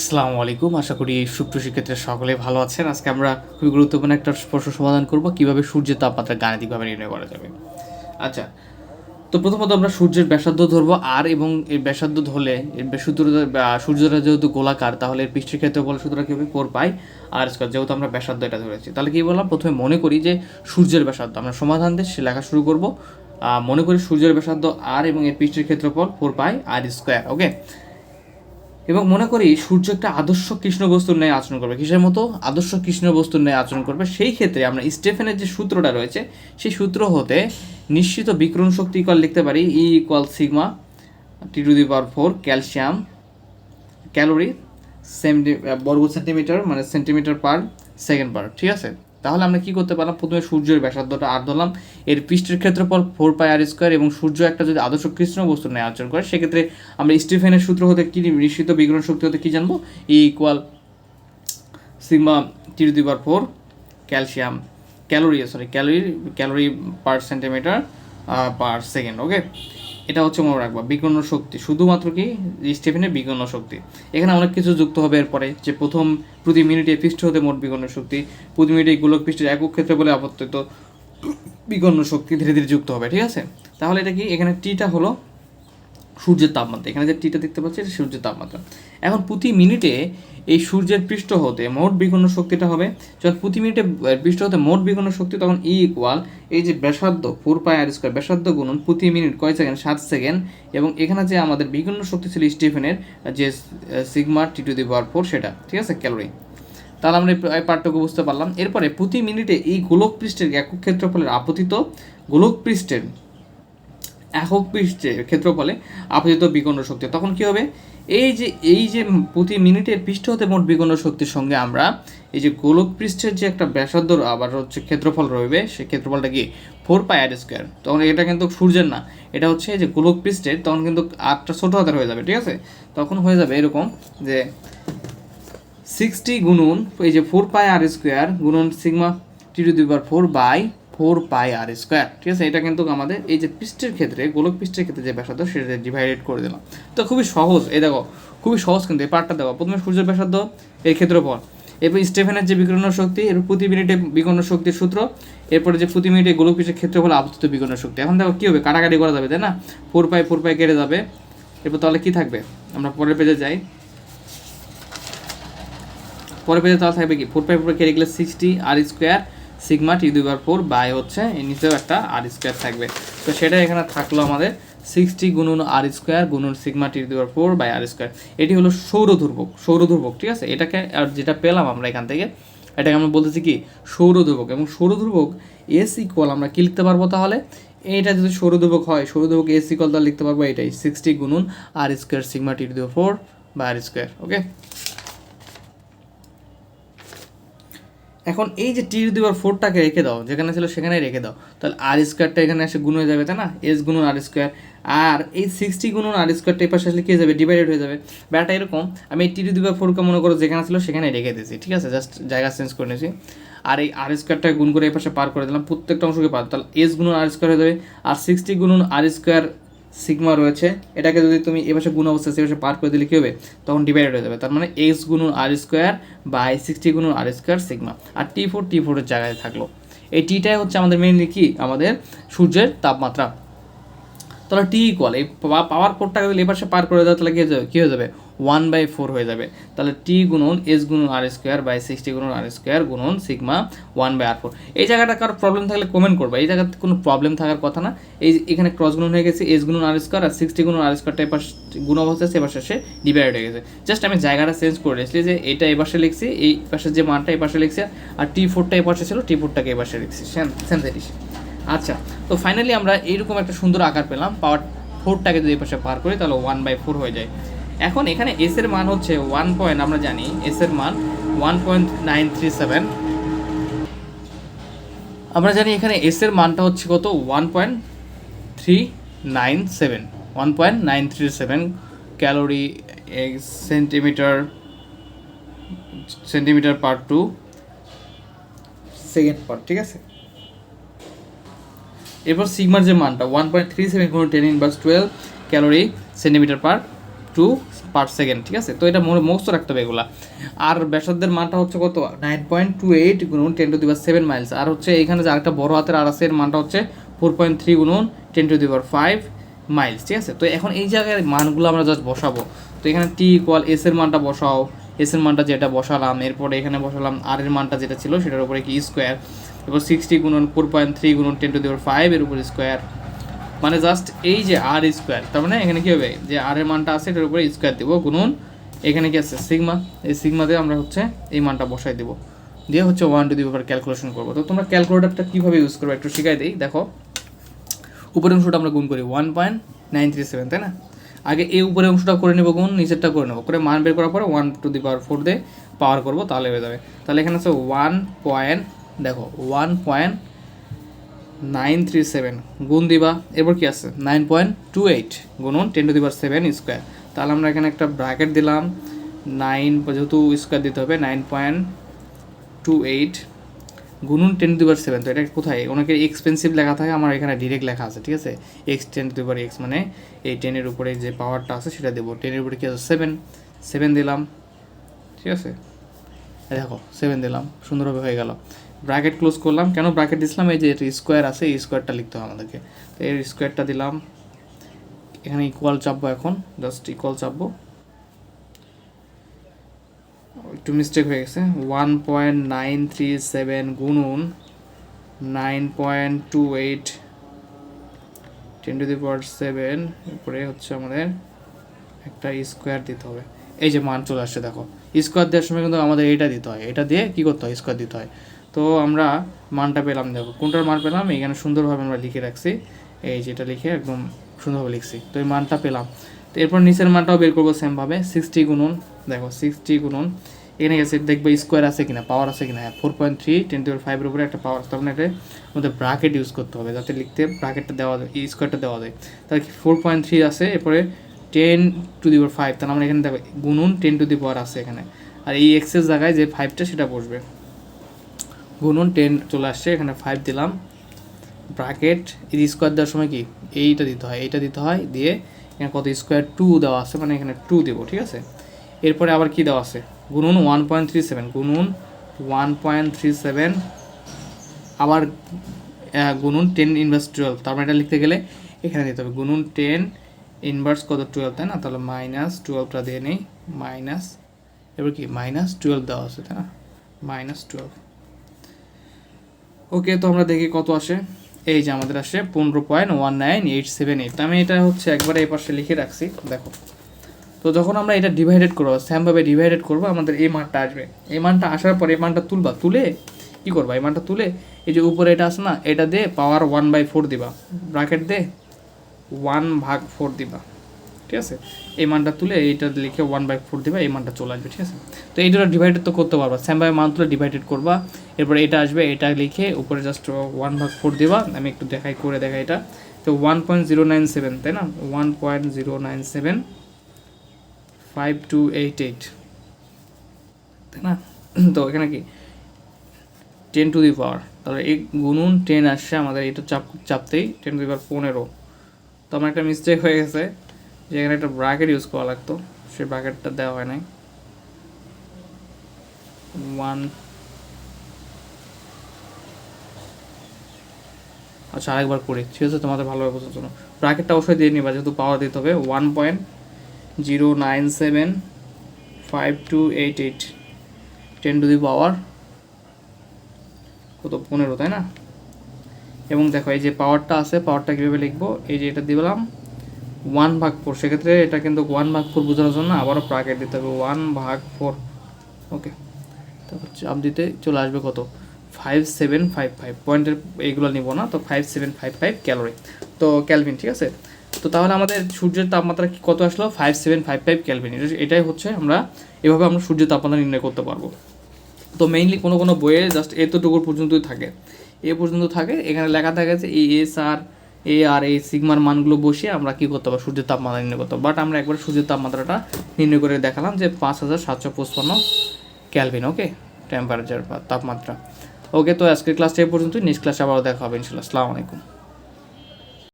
আসসালামু আলাইকুম। আশা করি সুপ্র শিক্ষার্থীরা সকলে ভালো আছেন। আজকে আমরা খুবই গুরুত্বপূর্ণ একটা প্রশ্ন সমাধান করব, কীভাবে সূর্যের তাপমাত্রা গাণিতিকভাবে নির্ণয় করা যাবে। আচ্ছা তো প্রথমত আমরা সূর্যের ব্যাসার্ধ ধরবো আর এবং এর ব্যাসার্ধ ধরলে এর সূত্র সূর্যটা যেহেতু গোলাকার, তাহলে এর পৃষ্ঠের বলে সূত্রটা কী হবে? ফোর পাই আর স্কোয়ার যেহেতু আমরা ব্যাসার্ধ এটা ধরেছি। তাহলে কী বললাম? প্রথমে মনে করি যে সূর্যের ব্যাসার্ধ, আমরা সমাধান দিয়ে সে লেখা শুরু করব। মনে করি সূর্যের ব্যাসার্ধ আর এবং এর পৃষ্ঠের ক্ষেত্রফল ফোর পাই আর স্কোয়ার ওকে এবং মনে করি সূর্য একটা আদর্শ কৃষ্ণ বস্তুর ন্যায় আচরণ করবে। কিসের মতো? আদর্শ কৃষ্ণ বস্তুর ন্যায় আচরণ করবে। সেই ক্ষেত্রে আমরা স্টেফেনের যে সূত্রটা রয়েছে, সেই সূত্র হতে নিশ্চিত বিক্রম শক্তি ইকুয়াল লিখতে পারি E equal sigma T to the power four calcium calorie centi বর্গ সেন্টিমিটার মানে সেন্টিমিটার পার সেকেন্ড পার ঠিক আছে? তাহলে আমরা কি করতে পারলাম? প্রথমে সূর্যের ব্যাসার্ধটা আর ধরলাম। এর পৃষ্ঠের ক্ষেত্রফল ফোর পাই আর স্কোয়ার এবং সূর্য একটা যদি আদর্শ কৃষ্ণ বস্তু নেয় আচরণ করে, সেক্ষেত্রে আমরা স্টিফেনের সূত্র হতে কি নিশ্চিত বিগ্রহণ শক্তি হতে কী জানব? E equal sigma T to four calcium calorie sorry calorie calorie per centimetre per second okay এটা হচ্ছে মনে রাখবা বিকর্ণ শক্তি। শুধুমাত্র কি? স্টেফেনের বিকর্ণ শক্তি। এখানে অনেক কিছু যুক্ত হবে এরপরে, যে প্রথম প্রতি মিনিটে পৃষ্ঠ হতে মোট বিকর্ণ শক্তি। প্রতি মিনিটে গোলক পৃষ্ঠের একক ক্ষেত্রে বলে আপত্তিত বিকর্ণ শক্তি ধীরে ধীরে যুক্ত হবে, ঠিক আছে? তাহলে এটা কি? এখানে টিটা হলো সূর্যের তাপমাত্রা। এখানে যে টিটা দেখতে পাচ্ছি, এটা সূর্যের তাপমাত্রা। এখন প্রতি মিনিটে এই সূর্যের পৃষ্ঠ হতে মোট বিকর্ণ শক্তিটা হবে। যখন প্রতি মিনিটে পৃষ্ঠ হতে মোট বিকর্ণ শক্তি, তখন ই ইকুয়াল এই যে ব্যাসার্ধ ফোর পাই আর স্কোয়ার ব্যাসার্ধ গুণন প্রতি মিনিট কয় সেকেন্ড সাত সেকেন্ড এবং এখানে যে আমাদের বিকর্ণ শক্তি ছিল স্টিফেনের যে sigma T to the power four, সেটা, ঠিক আছে? ক্যালোরি। তাহলে আমরা এই পার্থক্য বুঝতে পারলাম। এরপরে প্রতি মিনিটে এই গোলক পৃষ্ঠের একক ক্ষেত্রফলের আপতিত গোলক পৃষ্ঠের একক পৃষ্ঠের ক্ষেত্রফলে আপতিত বিকর্ণ শক্তি, তখন কি হবে? এই যে এই যে প্রতি মিনিটের পৃষ্ঠ হতে মোট বিকর্ণ শক্তির সঙ্গে আমরা এই যে গোলক পৃষ্ঠের যে একটা ব্যাসার্ধ আবার হচ্ছে ক্ষেত্রফল রইবে সেই ক্ষেত্রফলটা কি? Four pi R square. তখন এটা কিন্তু সূর্যের না, এটা হচ্ছে যে গোলক পৃষ্ঠের, তখন কিন্তু আটটা ছোটো হাতের হয়ে যাবে, ঠিক আছে? তখন হয়ে যাবে এরকম যে সিক্সটি গুণুন এই যে four pi R square গুণুন sigma T to the power four by four pi R square, ঠিক আছে? এটা কিন্তু আমাদের এই যে পৃষ্ঠের ক্ষেত্রে, গোলক পৃষ্ঠের ক্ষেত্রে যে ব্যাসার্ধ, সেটা ডিভাইডেড করে দিলাম। তো খুবই সহজ, এই দেখো, খুবই সহজ কিন্তু এই পার্টটা দেখো প্রথমে সূর্যের ব্যাসার্ধ এই ক্ষেত্রফল। এরপর স্টেফেনের যে বিকর্ণ শক্তি এর প্রতি মিনিটে বিকর্ণ শক্তির সূত্র, এরপরে যে প্রতি মিনিটে গোলক পৃষ্ঠের ক্ষেত্রফল, আবর্তিত বিকর্ণ শক্তি। এখন দেখো কী হবে? কাটাকাটি করা যাবে, তাই না? ফোর পাই ফোর পাই কেটে যাবে। এরপর তাহলে কী থাকবে? আমরা পরের পেজে যাই। পরের পেজে তাহলে থাকবে কি? ফোর পাই, ফোর কেটে গেলে sixty R square sigma T দুই বার ফোর বাই হচ্ছে, এর নিচেও একটা আর স্কোয়ার থাকবে। তো সেটা এখানে থাকল আমাদের সিক্সটি গুণন আর স্কোয়ার গুণন সিগমা টি দুই বার ফোর বাই আর স্কোয়ার এটি হলো সৌর ধ্রুবক সৌর ধ্রুবক, ঠিক আছে? এটাকে, আর যেটা পেলাম আমরা এখান থেকে, এটাকে আমরা বলতেছি কি? সৌর ধ্রুবক। এবং সৌর ধ্রুবক এস ইকুয়াল আমরা কি লিখতে পারব তাহলে? এইটা যদি সৌর ধ্রুবক হয়, সৌর ধ্রুবক এস ইকুয়াল তাহলে লিখতে পারব এটাই সিক্সটি গুণন R square sigma T to four বা আর স্কোয়ার ওকে এখন এই যে টি দেওয়ার ফোরটাকে রেখে দাও, যেখানে ছিল সেখানে রেখে দাও। তাহলে আর স্কোয়ারটা এখানে এসে গুণ হয়ে যাবে, তাই না? এস গুণন আর স্কোয়ার। আর এই সিক্সটি গুণন আর স্কোয়ারটা এই পাশে আসলে কী যাবে? ডিভাইডেড হয়ে যাবে। ব্যাটা এরকম, আমি এই টি দেওয়ার ফোরকে মনে করো যেখানে ছিল সেখানে রেখে দিয়েছি, ঠিক আছে? জাস্ট জায়গা চেঞ্জ করে নিয়েছি। আর এই আর স্কোয়ারটা গুণ করে এই পাশে পার করে দিলাম, প্রত্যেকটা অংশকে পার। তাহলে এস গুণন আর স্কোয়ার হয়ে যাবে, আর সিক্সটি গুণন আর স্কোয়ার সিগমা রয়েছে। এটাকে যদি তুমি এ পাশে গুণ অবস্থা সে পার করে দিলে কী হবে? তখন ডিভাইডেড হয়ে যাবে। তার মানে এক্স গুণুন আর স্কোয়ার বাই সিক্সটি গুণুন আর স্কোয়ার সিগমা। আর টি ফোর টি ফোরের জায়গায় থাকল। এই টিটাই হচ্ছে আমাদের মেনলি কি? আমাদের সূর্যের তাপমাত্রা। তাহলে টি ইকুয়াল এই পাওয়ার কোডটাকে যদি এ সে পার করে দেওয়া তাহলে কী হয়ে যাবে? কী হয়ে যাবে? ওয়ান বাই ফোর হয়ে যাবে। তাহলে টি গুণন এস গুণন আর স্কোয়ার বাই সিক্সটি গুণন আর স্কোয়ার গুণন sigma one by R four. এই জায়গাটা কারও প্রবলেম থাকলে কমেন্ট করবে। এই জায়গাতে কোনো প্রবলেম থাকার কথা না। এই এখানে ক্রস গুণন হয়ে গেছে, এস গুণন আর স্কোয়ার আর সিক্সটি গুণন আর স্কোয়ারটা এপাশ গুণ অবস্থা পাশে সে ডিভাইড হয়ে গেছে। জাস্ট আমি জায়গাটা চেঞ্জ করে রেখেছি যে এটা এ পাশে লিখছি, এই পাশে যে মানটা এই পাশে লিখছি, আর টি ফোরটা এ ছিল টি ফোরটাকে এ লিখছি। সেম সেম আচ্ছা তো ফাইনালি আমরা এইরকম একটা সুন্দর আকার পেলাম। পাওয়ার ফোরটাকে যদি এই পাশে পার করি, তাহলে ওয়ান বাই ফোর হয়ে যায়। এখন এখানে এস এর মান হচ্ছে ওয়ান পয়েন্ট আমরা জানি এস এর মান one point nine three seven আমরা জানি এখানে এস এর মানটা হচ্ছে কত? One point three nine seven one point nine three seven calorie centimetre centimetre per to second per ঠিক আছে? এরপর সিগমার যে মানটা ওয়ান পয়েন্ট থ্রি সেভেন কোনো ten inverse twelve calorie centimetre per to per second ঠিক আছে? তো এটা মনে মুখস্থ রাখতে হবে এগুলা। আর ব্যাসার্ধের মানটা হচ্ছে কত? নাইন পয়েন্ট টু এইট গুণন ten to the power seven miles আর হচ্ছে এখানে যে আরেকটা বড় হাতের আর আছে এর মানটা হচ্ছে ফোর পয়েন্ট থ্রি গুণন ten to the power five miles ঠিক আছে? তো এখন এই জায়গায় মানগুলো আমরা জাস্ট বসাবো। তো এখানে টি ইকুয়াল এস এর মানটা বসাও। এস এর মানটা যেটা বসালাম, এরপরে এখানে বসালাম আর এর মানটা যেটা ছিল সেটার উপরে কি স্কোয়ার এরপর সিক্সটি গুণন ফোর পয়েন্ট থ্রি গুণন ten to the power five এর উপরে স্কোয়ার মানে জাস্ট এই যে আর স্কোয়ার তার মানে এখানে কি হবে? যে আর এর মানটা আছে, এটার উপরে স্কোয়ার দেবো, গুণন এখানে কি আছে? সিগমা এই সিগমাতে আমরা হচ্ছে এই মানটা বসাই দেবো। দিয়ে হচ্ছে ওয়ান টু দি ব্যাপার ক্যালকুলেশন করব। তো তোমরা ক্যালকুলেটারটা কীভাবে ইউজ করব একটু শিখাই দিই, দেখো। উপরের অংশটা আমরা গুণ করি one point nine three seven তাই না? আগে এই উপরের অংশটা করে নেব, গুণ নিচেরটা করে নেব। করে মান বের করার পরে one to the power four দিয়ে পাওয়ার করব, তাহলে হয়ে যাবে। তাহলে এখানে আছে ওয়ান পয়েন্ট দেখো one point nine three seven. গুণ দিবা, এরপর কি আছে? নাইন পয়েন্ট টু এইট গুণন ten to the power seven square তাহলে আমরা এখানে একটা ব্র্যাকেট দিলাম। নাইন, যেহেতু স্কোয়ার দিতে হবে, নাইন পয়েন্ট টু এইট গুনুন টেন দিবার সেভেন তো এটা কোথায়? অনেকের এক্সপেন্সিভ লেখা থাকে, আমার এখানে ডিরেক্ট লেখা আছে, ঠিক আছে? এক্স টেন দিবার এক্স মানে এই টেনের উপরে যে পাওয়ারটা আছে, সেটা দেবো। টেনের উপরে কি আছে? সেভেন সেভেন দিলাম, ঠিক আছে? দেখো সেভেন দিলাম, সুন্দরভাবে হয়ে গেল। ব্র্যাকেট ক্লোজ করলাম। কেন ব্র্যাকেট দিছিলাম? এই যে এটা স্কোয়ার আছে, এই স্কোয়ারটা লিখতে হবে আমাদেরকে। তো এর স্কোয়ারটা দিলাম। এখানে ইকুয়াল চাপবো এখন। জাস্ট ইকুয়াল চাপবো। একটু মিস্টেক হয়ে গেছে। One point nine three seven গুণুন nine point two eight ten to the power seven এরপরে হচ্ছে আমাদের একটা স্কোয়ার দিতে হবে। এই যে মান চলে আসছে, দেখো। স্কোয়ার দেওয়ার সময় কিন্তু আমাদের এটা দিতে হয়। এটা দিয়ে কী করতে হয়? স্কোয়ার দিতে হয়। তো আমরা মানটা পেলাম, দেখো, কোনটার মান পেলাম? এখানে সুন্দরভাবে আমরা লিখে রাখছি। এই যেটা লিখে একদম সুন্দরভাবে লিখছি। তো এই মানটা পেলাম। তো এরপর নিচের মানটাও বের করব সেমভাবে সিক্সটি গুণন, দেখো সিক্সটি গুণন। এখানে গেছে, দেখবে স্কোয়ার আছে কিনা পাওয়ার আছে কিনা? হ্যাঁ four point three ten to ফাইভের উপরে একটা পাওয়ার আছে। তখন এটা আমাদের ব্রাকেট ইউজ করতে হবে, যাতে লিখতে ব্রাকেটটা দেওয়া যায় স্কোয়ারটা দেওয়া যায়। তাহলে ফোর পয়েন্ট থ্রি আছে, এরপরে ten to the power five তাহলে আমরা এখানে দেখো গুনুন টেন টু দি পাওয়ার আছে এখানে। আর এই এক্সের জায়গায় যে ফাইভটা সেটা বসবে। গুনুন টেন চলে আসছে, এখানে ফাইভ দিলাম। ব্রাকেট এই স্কোয়ার দেওয়ার সময় কি? এইটা দিতে হয়, এইটা দিতে হয়, দিয়ে এখানে কত? স্কোয়ার টু দেওয়া আছে মানে এখানে টু দেবো, ঠিক আছে? এরপরে আবার কি দেওয়া আছে? গুনুন ওয়ান পয়েন্ট থ্রি সেভেন গুনুন ওয়ান পয়েন্ট থ্রি সেভেন আবার গুনুন টেন ইনভার্স টুয়েলভ তারপর এটা লিখতে গেলে এখানে দিতে হবে। গুনুন টেন ইনভার্স কত? টুয়েলভ তাই না? তাহলে মাইনাস টুয়েলভটা দিয়ে নেই মাইনাস এবার কি? মাইনাস টুয়েলভ দেওয়া আছে, তাই না? মাইনাস টুয়েলভ ওকে তো আমরা দেখি কত আসে। এই যে আমাদের আসে পনেরো point one nine eight seven eight. আমি এটা হচ্ছে একবারে এই পাশে লিখে রাখছি, দেখো। তো যখন আমরা এটা ডিভাইডেড করব স্যামভাবে ডিভাইডেড করব, আমাদের এই মানটা আসবে। এই মানটা আসার পর এই মানটা তুলবা, তুলে কী করবা? এই মানটা তুলে এই যে উপরে এটা আসে না, এটা দিয়ে পাওয়ার ওয়ান বাই ফোর দিবা। ব্রাকেট দে ওয়ান ভাগ ফোর দিবা। ঠিক আছে? এই মানটা তুলে এইটা লিখে ওয়ান বাই ফোর দেবে, এই মানটা চলে আসবে, ঠিক আছে? তো এইটা ডিভাইডেড তো করতে পারবা। স্যামভাবে মান তুলে ডিভাইডেড করবা। এরপর এটা আসবে, এটা লিখে উপরে জাস্ট ওয়ান ভাগ ফোর দিবা। আমি একটু দেখাই, করে দেখাই এটা। তো one point zero nine seven তাই না? One point zero nine seven five two eight eight তাই না? তো এখানে কি? টেন টু দি পাওয়ার তাহলে এই গুনুন টেন আসছে আমাদের এটা চাপ, চাপতেই। টেন টু দি পাওয়ার পনেরো। তো আমার একটা মিস্টেক হয়ে গেছে। যে এখানে একটা ব্র্যাকেট ইউজ করা লাগতো, সেই ব্র্যাকেটটা দেওয়া হয় নাই। ওয়ান আচ্ছা আরেকবার করি। ঠিক আছে, তোমাদের ভালোভাবে বোঝার জন্য। ব্র্যাকেটটা অবশ্যই দিয়ে নিবা, যেহেতু পাওয়ার দিতে হবে। One point zero nine seven five two eight eight ten to the power কত? পনেরো, তাই না? এবং দেখো, এই যে পাওয়ারটা আছে পাওয়ারটা কীভাবে লিখব? এই যে এটা দিলাম। ওয়ান ভাগ ফোর সেক্ষেত্রে এটা কিন্তু ওয়ান ভাগ ফোর বোঝানোর জন্য আবারও ব্র্যাকেট দিতে হবে ওয়ান ভাগ ফোর ওকে তারপর চাপ দিতে চলে আসবে কত? ফাইভ সেভেন ফাইভ ফাইভ পয়েন্টের এইগুলো নিব না, তো five seven five five calorie তো ক্যালভিন ঠিক আছে? তো তাহলে আমাদের সূর্যের তাপমাত্রা কত আসলো? Five seven five five kelvin এটাই হচ্ছে আমরা এভাবে আমরা সূর্যের তাপমাত্রা নির্ণয় করতে পারব। তো মেইনলি কোনো কোনো বইয়ে জাস্ট এতটুকু পর্যন্তই থাকে। এ পর্যন্ত থাকে। এখানে লেখা থাকে যে এই এস আর এ আর এই সিগমার মানগুলো বসিয়ে আমরা কী করতে পারব? সূর্যের তাপমাত্রা নির্ণয় করতে বাট আমরা একবার সূর্যের তাপমাত্রাটা নির্ণয় করে দেখালাম যে পাঁচ হাজার সাতশো পঁচপন্ন ক্যালভিন ওকে টেম্পারেচার বা তাপমাত্রা। ওকে তো আজকের ক্লাসটা এই পর্যন্ত নেক্সট ক্লাসে আবারও দেখা হবে, ইনশাল্লাহ। আসসালামু আলাইকুম